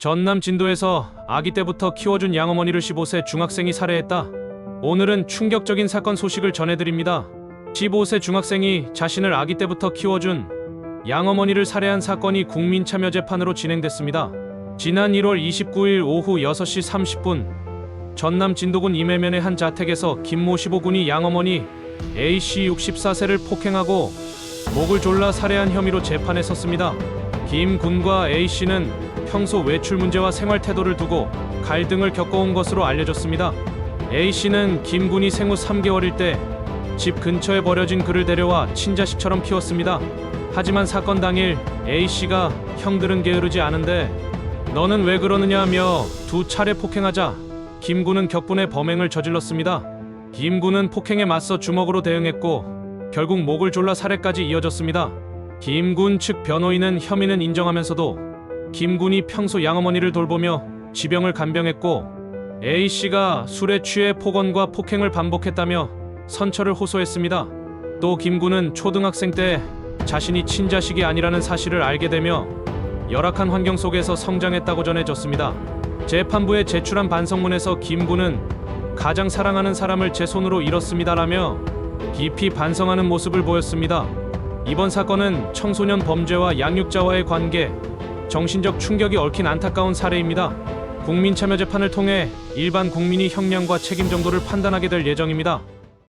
전남 진도에서 아기 때부터 키워준 양어머니를 15세 중학생이 살해했다. 오늘은 충격적인 사건 소식을 전해드립니다. 15세 중학생이 자신을 아기 때부터 키워준 양어머니를 살해한 사건이 국민참여재판으로 진행됐습니다. 지난 1월 29일 오후 6시 30분 전남 진도군 임해면의 한 자택에서 김모 15군이 양어머니 A씨 64세를 폭행하고 목을 졸라 살해한 혐의로 재판에 섰습니다. 김 군과 A 씨는 평소 외출 문제와 생활 태도를 두고 갈등을 겪어온 것으로 알려졌습니다. A 씨는 김 군이 생후 3개월일 때 집 근처에 버려진 그를 데려와 친자식처럼 키웠습니다. 하지만 사건 당일 A 씨가 형들은 게으르지 않은데 너는 왜 그러느냐 하며 두 차례 폭행하자 김 군은 격분의 범행을 저질렀습니다. 김 군은 폭행에 맞서 주먹으로 대응했고 결국 목을 졸라 살해까지 이어졌습니다. 김 군 측 변호인은 혐의는 인정하면서도 김군이 평소 양어머니를 돌보며 지병을 간병했고 A 씨가 술에 취해 폭언과 폭행을 반복했다며 선처를 호소했습니다. 또 김군은 초등학생 때 자신이 친자식이 아니라는 사실을 알게 되며 열악한 환경 속에서 성장했다고 전해졌습니다. 재판부에 제출한 반성문에서 김군은 가장 사랑하는 사람을 제 손으로 잃었습니다라며 깊이 반성하는 모습을 보였습니다. 이번 사건은 청소년 범죄와 양육자와의 관계, 정신적 충격이 얽힌 안타까운 사례입니다. 국민참여 재판을 통해 일반 국민이 형량과 책임 정도를 판단하게 될 예정입니다.